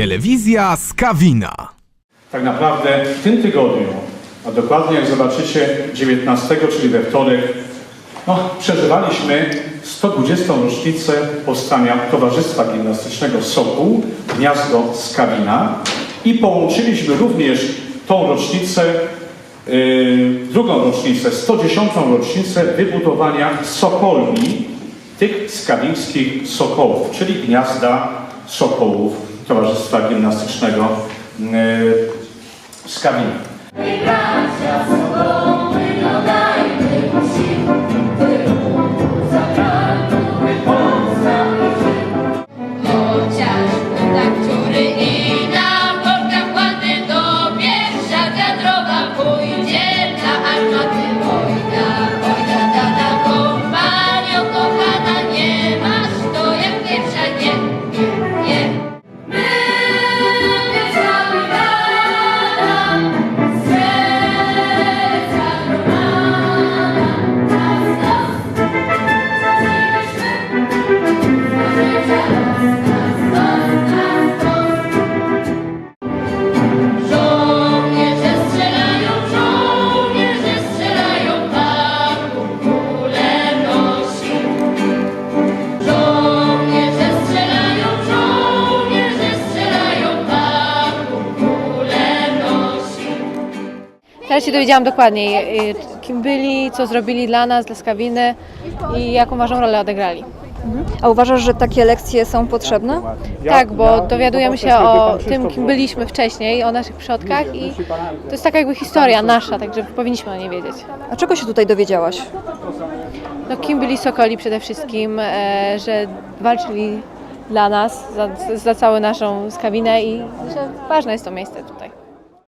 Telewizja Skawina. Tak naprawdę w tym tygodniu, a dokładnie jak zobaczycie 19, czyli we wtorek, no, przeżywaliśmy 120. rocznicę powstania Towarzystwa Gimnastycznego Sokół, Gniazdo Skawina i połączyliśmy również tą rocznicę, yy, drugą rocznicę, 110. rocznicę wybudowania Sokolni, tych skawińskich sokołów, czyli Gniazda Sokołów Towarzystwa Gimnastycznego yy, Skawina. Teraz się dowiedziałam dokładniej, y, kim byli, co zrobili dla nas, dla Skawiny i jaką ważną rolę odegrali. A uważasz, że takie lekcje są potrzebne? Tak, bo dowiadujemy się o tym, kim byliśmy wcześniej, o naszych przodkach i to jest taka jakby historia nasza, także powinniśmy o niej wiedzieć. A czego się tutaj dowiedziałaś? No, kim byli Sokoli przede wszystkim, e, że walczyli dla nas, za, za całą naszą Skawinę i że ważne jest to miejsce tutaj.